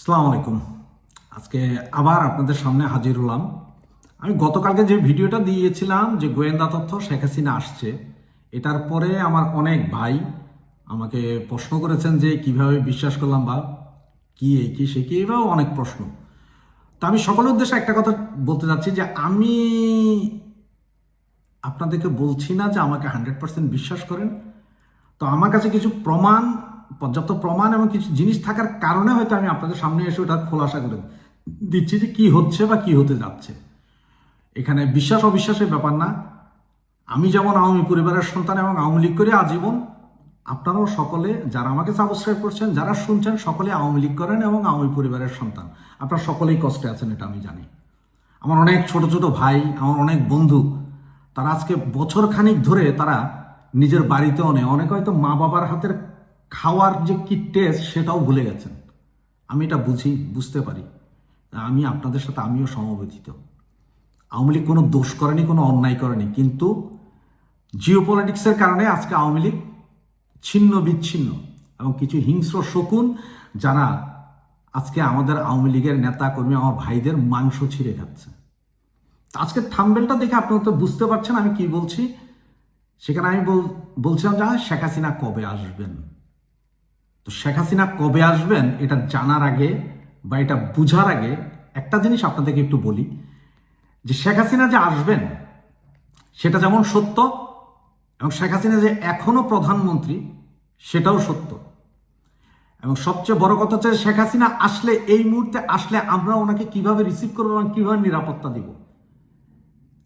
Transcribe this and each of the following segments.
আসসালামু আলাইকুম। আজকে আবার আপনাদের সামনে হাজির হলাম। আমি গতকালকে যে ভিডিওটা দিয়েছিলাম যে গোয়েন্দা তথ্য শেখ হাসিনা আসছে, এটার পরে আমার অনেক ভাই আমাকে প্রশ্ন করেছেন যে কীভাবে বিশ্বাস করলাম বা কি এই কি সে, কি এভাবে অনেক প্রশ্ন। তো আমি সকলের উদ্দেশ্যে একটা কথা বলতে চাচ্ছি যে আমি আপনাদেরকে বলছি না যে আমাকে হান্ড্রেড পার্সেন্ট বিশ্বাস করেন। তো আমার কাছে কিছু প্রমাণ পর্যাপ্ত প্রমাণ এবং কিছু জিনিস থাকার কারণে হয়তো আমি আপনাদের সামনে এসে ওটা খোলাসা করে দিচ্ছি যে কি হচ্ছে বা কি হতে যাচ্ছে। এখানে বিশ্বাস অবিশ্বাসের ব্যাপার না। আমি যেমন আওয়ামী পরিবারের সন্তান এবং আওয়ামী লীগ করে আজীবন, আপনারাও সকলে যারা আমাকে সাবস্ক্রাইব করছেন, যারা শুনছেন, সকলে আওয়ামী লীগ করেন এবং আওয়ামী পরিবারের সন্তান। আপনারা সকলেই কষ্টে আছেন, এটা আমি জানি। আমার অনেক ছোট ছোট ভাই, আমার অনেক বন্ধু, তারা আজকে বছর খানিক ধরে তারা নিজের বাড়িতেও নেই। অনেকে হয়তো মা বাবার হাতের খাওয়ার যে কি টেস্ট সেটাও ভুলে গেছেন। আমি এটা বুঝি, বুঝতে পারি। আমি আপনাদের সাথে আমিও সমবেচিত আওয়ামী লীগ কোনো দোষ করেনি, কোনো অন্যায় করেনি, কিন্তু জিও পলিটিক্সের কারণে আজকে আওয়ামী লীগ ছিন্ন, বিচ্ছিন্ন এবং কিছু হিংস্র শকুন যারা আজকে আমাদের আওয়ামী লীগের নেতা কর্মী আমার ভাইদের মাংস ছিঁড়ে খাচ্ছে। আজকে থাম্বেলটা দেখে আপনারা তো বুঝতে পারছেন আমি কি বলছি। সেখানে আমি বল- বলছিলাম যে শেখ হাসিনা কবে আসবেন? তো শেখ হাসিনা কবে আসবেন এটা জানার আগে বা এটা বুঝার আগে একটা জিনিস আপনাদেরকে একটু বলি, যে শেখ হাসিনা যে আসবেন, সেটা যেমন সত্য এবং শেখ হাসিনা যে এখনও প্রধানমন্ত্রী, সেটাও সত্য। এবং সবচেয়ে বড় কথা হচ্ছে শেখ হাসিনা আসলে এই মুহূর্তে আসলে আমরা ওনাকে কীভাবে রিসিভ করব এবং কীভাবে নিরাপত্তা দিব?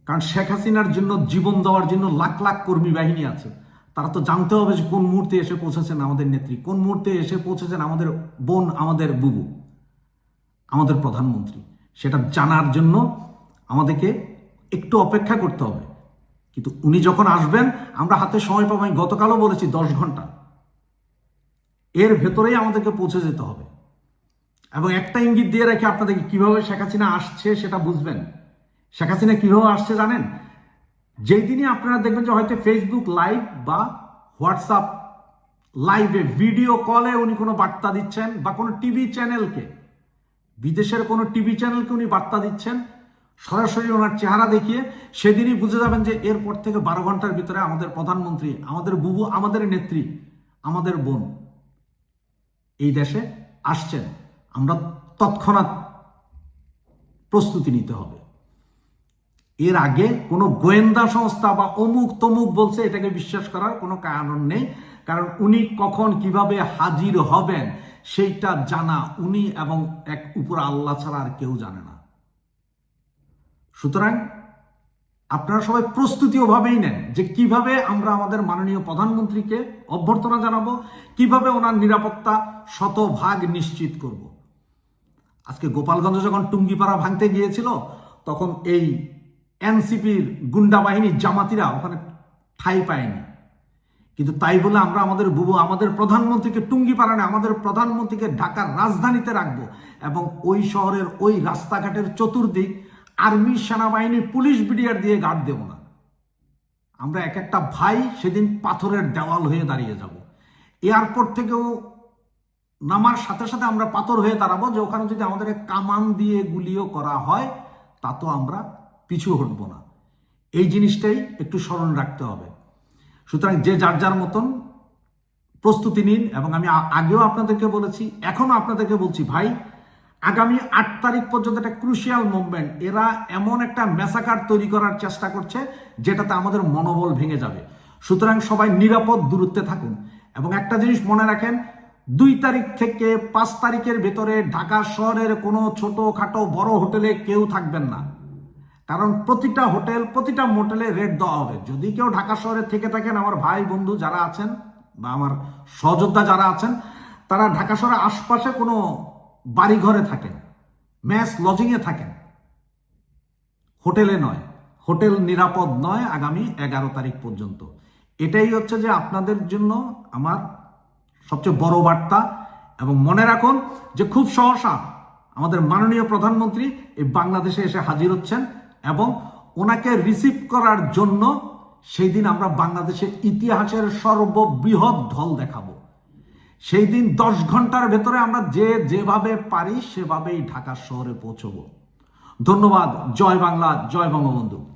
কারণ শেখ হাসিনার জন্য, জীবন দেওয়ার জন্য লাখ লাখ কর্মী বাহিনী আছে। তারা তো জানতে হবে যে কোন মুহূর্তে এসে পৌঁছেছেন আমাদের নেত্রী, কোন মুহূর্তে এসে পৌঁছেছেন আমাদের বোন, আমাদের বুবু, আমাদের প্রধানমন্ত্রী। সেটা জানার জন্য আমাদেরকে একটু অপেক্ষা করতে হবে। কিন্তু উনি যখন আসবেন, আমরা হাতে সময় পাবো, আমি গতকালও বলেছি দশ ঘণ্টা। এর ভেতরেই আমাদেরকে পৌঁছে যেতে হবে। এবং একটা ইঙ্গিত দিয়ে রেখে আপনাদেরকে কীভাবে শেখ হাসিনা আসছে সেটা বুঝবেন। শেখ হাসিনা কীভাবে আসছে জানেন? যেই দিনই আপনারা দেখবেন যে হয়তো ফেসবুক লাইভ বা হোয়াটসঅ্যাপ লাইভে ভিডিও কলে উনি কোনো বার্তা দিচ্ছেন বা কোনো টিভি চ্যানেলকে বিদেশের কোনো টিভি চ্যানেলকে উনি বার্তা দিচ্ছেন, সরাসরি ওনার চেহারা দেখিয়ে সেদিনই বুঝে যাবেন যে এরপর থেকে বারো ঘণ্টার ভিতরে আমাদের প্রধানমন্ত্রী, আমাদের বুবু, আমাদের নেত্রী, আমাদের বোন এই দেশে আসছেন। আমরা তৎক্ষণাৎ প্রস্তুতি নিতে হবে। এর আগে কোনো গোয়েন্দা সংস্থা বা অমুক তমুক বলছে এটাকে বিশ্বাস করার কোনো কারণ নেই। কারণ উনি কখন কীভাবে হাজির হবেন সেইটা জানা উনি এবং এক উপর আল্লাহ ছাড়া আর কেউ জানে না। সুতরাং আপনারা সবাই প্রস্তুতি ওভাবেই নেন যে কীভাবে আমরা আমাদের মাননীয় প্রধানমন্ত্রীকে অভ্যর্থনা জানাব, কীভাবে ওনার নিরাপত্তা শতভাগ নিশ্চিত করব। আজকে গোপালগঞ্জ যখন টুঙ্গিপাড়া ভাঙতে গিয়েছিল, তখন এই এনসিপির গুন্ডা বাহিনী জামাতিরা ওখানে ঠাই পায়নি। কিন্তু তাই বলে আমরা আমাদের বুবু, আমাদের প্রধানমন্ত্রীকে টুঙ্গি পাড়ানে, আমাদের প্রধানমন্ত্রীকে ঢাকার রাজধানীতে রাখব এবং ওই শহরের ওই রাস্তাঘাটের চতুর্দিক আর্মি, সেনাবাহিনী, পুলিশ, বিডিআর দিয়ে গার্ড দেব না। আমরা এক একটা ভাই সেদিন পাথরের দেওয়াল হয়ে দাঁড়িয়ে যাব। এয়ারপোর্ট থেকেও নামার সাথে সাথে আমরা পাথর হয়ে দাঁড়াবো যে ওখানে যদি আমাদের কামান দিয়ে গুলিও করা হয়, তা তো আমরা পিছু হটব না। এই জিনিসটাই একটু স্মরণ রাখতে হবে। সুতরাং যে যার যার মতন প্রস্তুতি নিন এবং আমি আগেও আপনাদেরকে বলেছি এখনও আপনাদেরকে বলছি, ভাই, আগামী আট তারিখ পর্যন্ত একটা ক্রুশিয়াল মুভমেন্ট এরা এমন একটা মেসাকার তৈরি করার চেষ্টা করছে, যেটাতে আমাদের মনোবল ভেঙে যাবে। সুতরাং সবাই নিরাপদ দূরত্বে থাকুন। এবং একটা জিনিস মনে রাখেন, দুই তারিখ থেকে পাঁচ তারিখের ভেতরে ঢাকা শহরের কোনো ছোটখাটো বড় হোটেলে কেউ থাকবেন না। কারণ প্রতিটা হোটেল, প্রতিটা মোটেলে রেট দেওয়া হবে। যদি কেউ ঢাকা শহরে থেকে থাকেন, আমার ভাই, বন্ধু যারা আছেন বা আমার সহযোদ্ধা যারা আছেন, তারা ঢাকা শহরের আশপাশে কোনো বাড়ি ঘরে থাকেন ম্যাস লজিংয়ে থাকেন। হোটেলে নয়, হোটেল নিরাপদ নয় আগামী এগারো তারিখ পর্যন্ত। এটাই হচ্ছে যে আপনাদের জন্য আমার সবচেয়ে বড় বার্তা। এবং মনে রাখুন যে খুব সহসা আমাদের মাননীয় প্রধানমন্ত্রী এই বাংলাদেশে এসে হাজির হচ্ছেন। এবং ওনাকে রিসিভ করার জন্য সেই দিন আমরা বাংলাদেশের ইতিহাসের সর্ববৃহৎ ঢল দেখাবো। সেই দিন দশ ঘণ্টার ভেতরে আমরা যে যেভাবে পারি সেভাবেই ঢাকা শহরে পৌঁছবো। ধন্যবাদ। জয় বাংলা, জয় বঙ্গবন্ধু।